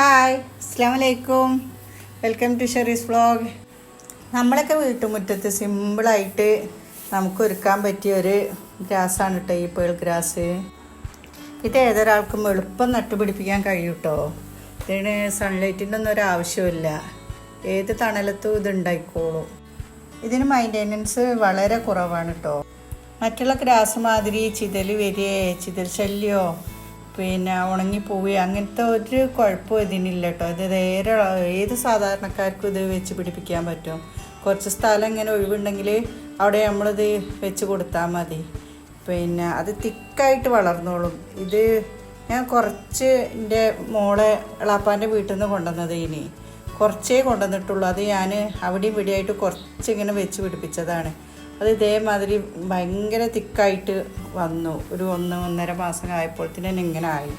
Hi അസ്സാം വലൈക്കും welcome to Sherry's vlog. നമ്മളൊക്കെ വീട്ടുമുറ്റത്ത് സിമ്പിളായിട്ട് നമുക്ക് ഒരുക്കാൻ പറ്റിയ ഒരു ഗ്രാസാണ് കേട്ടോ ഈ പേൾ ഗ്രാസ്. ഇത് ഏതൊരാൾക്കും എളുപ്പം നട്ടുപിടിപ്പിക്കാൻ കഴിയും കേട്ടോ ഇതിന് സൺലൈറ്റിന്റെ ഒന്നും ഒരു ആവശ്യമില്ല ഏത് തണലത്തും ഇത് ഉണ്ടായിക്കോളും. ഇതിന് മെയിന്റെനൻസ് വളരെ കുറവാണ് കേട്ടോ മറ്റുള്ള ഗ്രാസ് മാതിരി ചിതൽ വരികയെ ചിതൽ ശല്യമോ പിന്നെ ഉണങ്ങിപ്പോവുകയോ അങ്ങനത്തെ ഒരു കുഴപ്പവും ഇതിനില്ല കേട്ടോ ഇത് നേരെ ഏത് സാധാരണക്കാർക്കും ഇത് വെച്ച് പിടിപ്പിക്കാൻ പറ്റും. കുറച്ച് സ്ഥലം ഇങ്ങനെ ഒഴിവുണ്ടെങ്കിൽ അവിടെ നമ്മളിത് വെച്ച് കൊടുത്താൽ മതി. പിന്നെ അത് തിക്കായിട്ട് വളർന്നോളും. ഇത് ഞാൻ കുറച്ച് എന്റെ മോളെ ഇളാപ്പാന്റെ വീട്ടിൽ നിന്ന് കൊണ്ടുവന്നത് ഇനി. കുറച്ചേ കൊണ്ടുവന്നിട്ടുള്ളൂ. അത് ഞാൻ അവിടെ ഇവിടെയായിട്ട് കുറച്ചിങ്ങനെ വെച്ച് പിടിപ്പിച്ചതാണ്. അത് ഇതേമാതിരി ഭയങ്കര തിക്കായിട്ട് വന്നു. ഒരു ഒന്ന് ഒന്നര മാസം ആയപ്പോൾ തന്നെ ഇങ്ങനെ ആയി.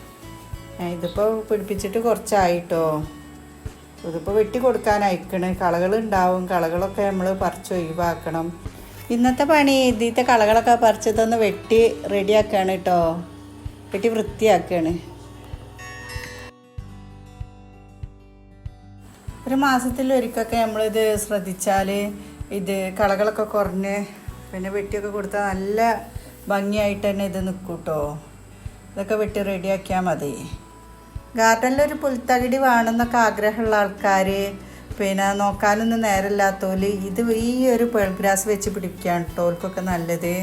ഇതിപ്പോൾ പിടിപ്പിച്ചിട്ട് കുറച്ചായിട്ടോ. ഇതിപ്പോൾ വെട്ടി കൊടുക്കാൻ അയക്കണ് കളകൾ ഉണ്ടാവും. കളകളൊക്കെ നമ്മൾ പറിച്ച് ഒഴിവാക്കണം. ഇന്നത്തെ പണി ഇതിലത്തെ കളകളൊക്കെ പറിച്ചതൊന്ന് വെട്ടി റെഡിയാക്കുകയാണ് കേട്ടോ വെട്ടി വൃത്തിയാക്കുകയാണ് ഒരു മാസത്തിൽ ഒരിക്കലൊക്കെ നമ്മളിത് ശ്രദ്ധിച്ചാൽ ഇത് കളകളൊക്കെ കുറഞ്ഞ് പിന്നെ വെട്ടിയൊക്കെ കൊടുത്താൽ നല്ല ഭംഗിയായിട്ട് തന്നെ ഇത് നിൽക്കും കേട്ടോ ഇതൊക്കെ വെട്ടി റെഡിയാക്കിയാൽ മതി. ഗാർഡനിലൊരു പുൽത്തകിടി വേണമെന്നൊക്കെ ആഗ്രഹമുള്ള ആൾക്കാർ പിന്നെ നോക്കാനൊന്നും നേരമില്ലാത്തോൽ ഇത് ഈ ഒരു പേൾ ഗ്രാസ് വെച്ച് പിടിക്കുകയാണ് കേട്ടോ നല്ലത്.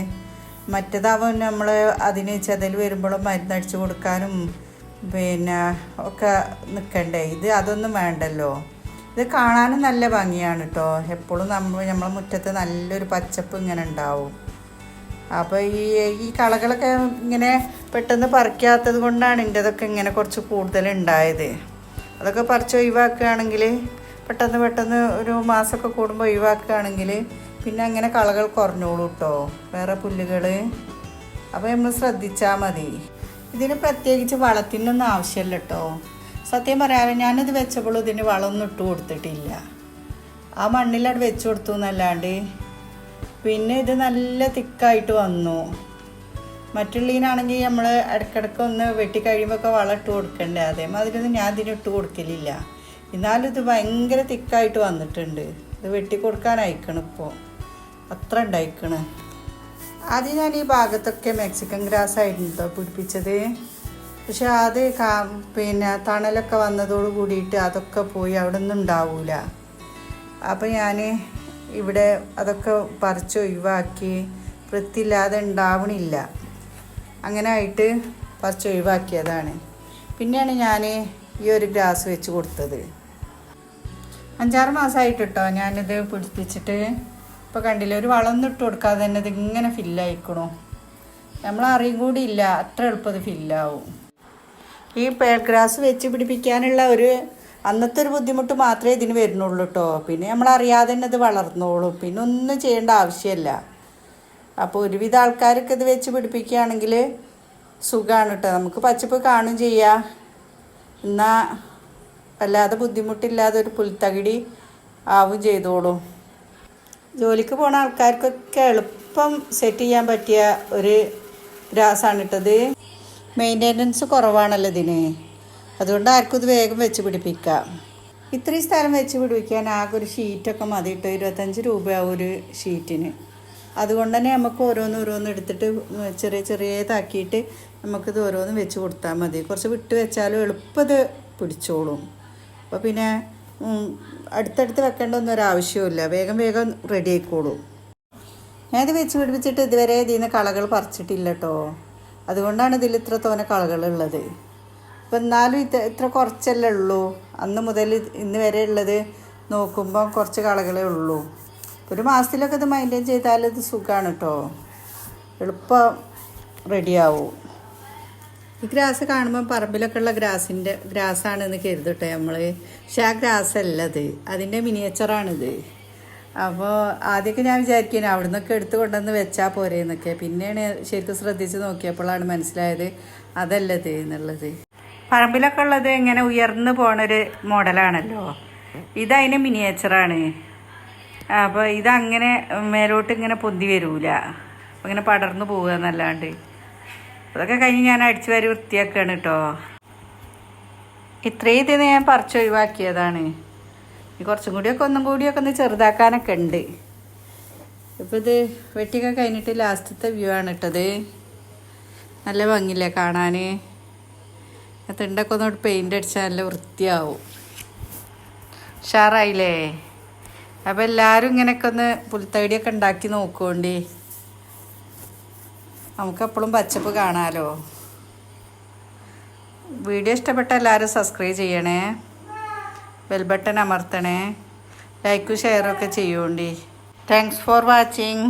മറ്റേതാവും നമ്മൾ അതിന് ചെതൽ വരുമ്പോഴും മരുന്നടിച്ച് കൊടുക്കാനും പിന്നെ ഒക്കെ നിൽക്കണ്ടേ ഇത് അതൊന്നും വേണ്ടല്ലോ. ഇത് കാണാനും നല്ല ഭംഗിയാണ് കേട്ടോ എപ്പോഴും നമ്മൾ നമ്മളെ മുറ്റത്ത് നല്ലൊരു പച്ചപ്പ് ഇങ്ങനെ ഉണ്ടാവും. അപ്പോൾ ഈ ഈ കളകളൊക്കെ ഇങ്ങനെ പെട്ടെന്ന് പറിക്കാത്തത് കൊണ്ടാണ് എന്റെ അതൊക്കെ ഇങ്ങനെ കുറച്ച് കൂടുതൽ ഉണ്ടായത്. അതൊക്കെ പറിച്ച് ഒഴിവാക്കുകയാണെങ്കിൽ പെട്ടെന്ന് പെട്ടെന്ന് ഒരു മാസമൊക്കെ കൂടുമ്പോൾ ഒഴിവാക്കുകയാണെങ്കിൽ പിന്നെ അങ്ങനെ കളകൾ കുറഞ്ഞോളൂ കേട്ടോ വേറെ പുല്ലുകൾ. അപ്പോൾ നമ്മൾ ശ്രദ്ധിച്ചാൽ മതി. ഇതിന് പ്രത്യേകിച്ച് വളത്തിനൊന്നും ആവശ്യമില്ല കേട്ടോ സത്യം പറയാതെ ഞാനിത് വെച്ചപ്പോൾ ഇതിന് വളമൊന്നും ഇട്ട് കൊടുത്തിട്ടില്ല. ആ മണ്ണിലവിടെ വെച്ച് കൊടുത്തു എന്നല്ലാണ്ട് പിന്നെ ഇത് നല്ല തിക്കായിട്ട് വന്നു. മറ്റുള്ളതിനാണെങ്കിൽ നമ്മൾ ഇടയ്ക്കിടയ്ക്ക് ഒന്ന് വെട്ടി കഴിയുമ്പോൾ വളം ഇട്ട് കൊടുക്കണ്ടേ? അതേമാതിരി ഒന്നും ഞാൻ ഇതിന് ഇട്ട് കൊടുക്കലില്ല. എന്നാലും ഇത് ഭയങ്കര തിക്കായിട്ട് വന്നിട്ടുണ്ട്. ഇത് വെട്ടി കൊടുക്കാൻ അയക്കണം ഇപ്പോൾ അത്ര ഉണ്ടായിക്കണ്. ആദ്യം ഞാൻ ഈ ഭാഗത്തൊക്കെ മെക്സിക്കൻ ഗ്രാസ് ആയിരുന്നു കേട്ടോ പിടിപ്പിച്ചത്? പക്ഷെ അത് പിന്നെ തണലൊക്കെ വന്നതോട് കൂടിയിട്ട് അതൊക്കെ പോയി അവിടെ നിന്നും ഉണ്ടാവൂല. അപ്പോൾ ഞാൻ ഇവിടെ അതൊക്കെ പറിച്ച് ഒഴിവാക്കി വൃത്തിയില്ലാതെ ഉണ്ടാവണില്ല. അങ്ങനെ ആയിട്ട് പറിച്ച് ഒഴിവാക്കിയതാണ്. പിന്നെയാണ് ഞാൻ ഈ ഒരു ഗ്ലാസ് വെച്ച് കൊടുത്തത്. അഞ്ചാറ് മാസമായിട്ട് കേട്ടോ ഞാനിത് പിടിപ്പിച്ചിട്ട്. ഇപ്പോൾ കണ്ടില്ല ഒരു വളമൊന്നും ഇട്ട് കൊടുക്കാതെ തന്നെ ഇത് ഇങ്ങനെ ഫില്ലായിക്കണു നമ്മൾ അറിയും കൂടിയില്ല അത്ര എളുപ്പം ഇത് ഫില്ലാവും ഈ പേൾ ഗ്രാസ് വെച്ച് പിടിപ്പിക്കാനുള്ള ഒരു അന്നത്തെ ഒരു ബുദ്ധിമുട്ട് മാത്രമേ ഇതിന് വരുന്നുള്ളൂ കേട്ടോ പിന്നെ നമ്മൾ അറിയാതെ തന്നെ ഇത് വളർന്നോളും. പിന്നെ ഒന്നും ചെയ്യേണ്ട ആവശ്യമില്ല. അപ്പോൾ ഒരുവിധ ആൾക്കാരൊക്കെ ഇത് വെച്ച് പിടിപ്പിക്കുകയാണെങ്കിൽ സുഖമാണ് കേട്ടോ നമുക്ക് പച്ചപ്പ് കാണും ചെയ്യാം. എന്നാൽ വല്ലാതെ ബുദ്ധിമുട്ടില്ലാതെ ഒരു പുൽത്തകിടി ആവും ചെയ്തോളും. ജോലിക്ക് പോണ ആൾക്കാർക്കൊക്കെ എളുപ്പം സെറ്റ് ചെയ്യാൻ പറ്റിയ ഒരു ഗ്രാസാണ് ഇട്ടത് മെയിന്റെനൻസ് കുറവാണല്ലോ ഇതിന്. അതുകൊണ്ട് ആർക്കും ഇത് വേഗം വെച്ച് പിടിപ്പിക്കാം. ഇത്രയും സ്ഥലം വെച്ച് പിടിപ്പിക്കാൻ ആകെ ഒരു ഷീറ്റൊക്കെ മതി കേട്ടോ. ഇരുപത്തഞ്ച് രൂപയാവും ഒരു ഷീറ്റിന്. അതുകൊണ്ട് തന്നെ നമുക്ക് ഓരോന്ന് ഓരോന്ന് എടുത്തിട്ട് ചെറിയ ചെറിയതാക്കിയിട്ട് നമുക്കിത് ഓരോന്ന് വെച്ച് കൊടുത്താൽ മതി. കുറച്ച് വിട്ട് വെച്ചാലും എളുപ്പത് പിടിച്ചോളും. അപ്പോൾ പിന്നെ അടുത്തടുത്ത് വെക്കേണ്ട ഒന്നും ഒരാവശ്യമില്ല വേഗം വേഗം റെഡി ആയിക്കോളും. ഞാനിത് വെച്ച് പിടിപ്പിച്ചിട്ട് ഇതുവരെ ഇതിൽ നിന്ന് കളകൾ പറിച്ചിട്ടില്ല കേട്ടോ. അതുകൊണ്ടാണ് ഇതിൽ ഇത്ര തോനെ കളകളുള്ളത് അപ്പം എന്നാലും ഇത് ഇത്ര കുറച്ചല്ലേ ഉള്ളൂ. അന്ന് മുതൽ ഇന്ന് വരെ ഉള്ളത് നോക്കുമ്പോൾ കുറച്ച് കളകളേ ഉള്ളൂ. ഒരു മാസത്തിലൊക്കെ ഇത് മെയിന്റെയിൻ ചെയ്താൽ ഇത് സുഖമാണ് കേട്ടോ എളുപ്പം റെഡിയാവും. ഈ ഗ്രാസ് കാണുമ്പോൾ പറമ്പിലൊക്കെ ഉള്ള ഗ്രാസിന്റെ ഗ്രാസാണെന്ന് കരുതട്ടെ നമ്മൾ പക്ഷേ ആ ഗ്രാസ് അല്ലത് അതിന്റെ മിനിയേച്ചറാണിത് അപ്പോൾ ആദ്യമൊക്കെ ഞാൻ വിചാരിക്കുന്നു അവിടെ നിന്നൊക്കെ എടുത്ത് കൊണ്ടുവന്ന് വെച്ചാൽ പോരെ എന്നൊക്കെ പിന്നെയാണ് ശരിക്കും ശ്രദ്ധിച്ച് നോക്കിയപ്പോഴാണ് മനസ്സിലായത് അതല്ലത് എന്നുള്ളത്. പറമ്പിലൊക്കെ ഉള്ളത് ഇങ്ങനെ ഉയർന്നു പോണൊരു മോഡലാണല്ലോ. ഇതതിന് മിനിയേച്ചറാണ് അപ്പോൾ ഇതങ്ങനെ മേലോട്ട് ഇങ്ങനെ പൊന്തി വരൂല. ഇങ്ങനെ പടർന്നു പോവുക എന്നല്ലാണ്ട്. അതൊക്കെ കഴിഞ്ഞ് ഞാൻ അടിച്ചു വരെ വൃത്തിയാക്കുകയാണ് കേട്ടോ ഇത്രയും ഇതിന് ഞാൻ പറിച്ച് ഒഴിവാക്കിയതാണ്. ഇനി കുറച്ചും കൂടിയൊക്കെ ഒന്നും കൂടിയൊക്കെ ഒന്ന് ചെറുതാക്കാനൊക്കെ ഉണ്ട്. ഇപ്പം ഇത് വെട്ടിയൊക്കെ കഴിഞ്ഞിട്ട് ലാസ്റ്റത്തെ വ്യൂ ആണ് ഇട്ടത്. നല്ല ഭംഗിയില്ലേ കാണാൻ തിണ്ടൊക്കെ ഒന്ന് പെയിന്റ് അടിച്ചാൽ നല്ല വൃത്തിയാവും. ഉഷാറായില്ലേ? അപ്പം എല്ലാവരും ഇങ്ങനെയൊക്കെ ഒന്ന് പുൽത്തടിയൊക്കെ ഉണ്ടാക്കി നോക്കുകൊണ്ട് നമുക്കെപ്പോഴും പച്ചപ്പ് കാണാമല്ലോ വീഡിയോ ഇഷ്ടപ്പെട്ട എല്ലാവരും സബ്സ്ക്രൈബ് ചെയ്യണേ. ബെൽ ബട്ടൺ അമർത്തണേ. ലൈക്കും ഷെയറും ഒക്കെ ചെയ്യൂണ്ടി. Thanks for watching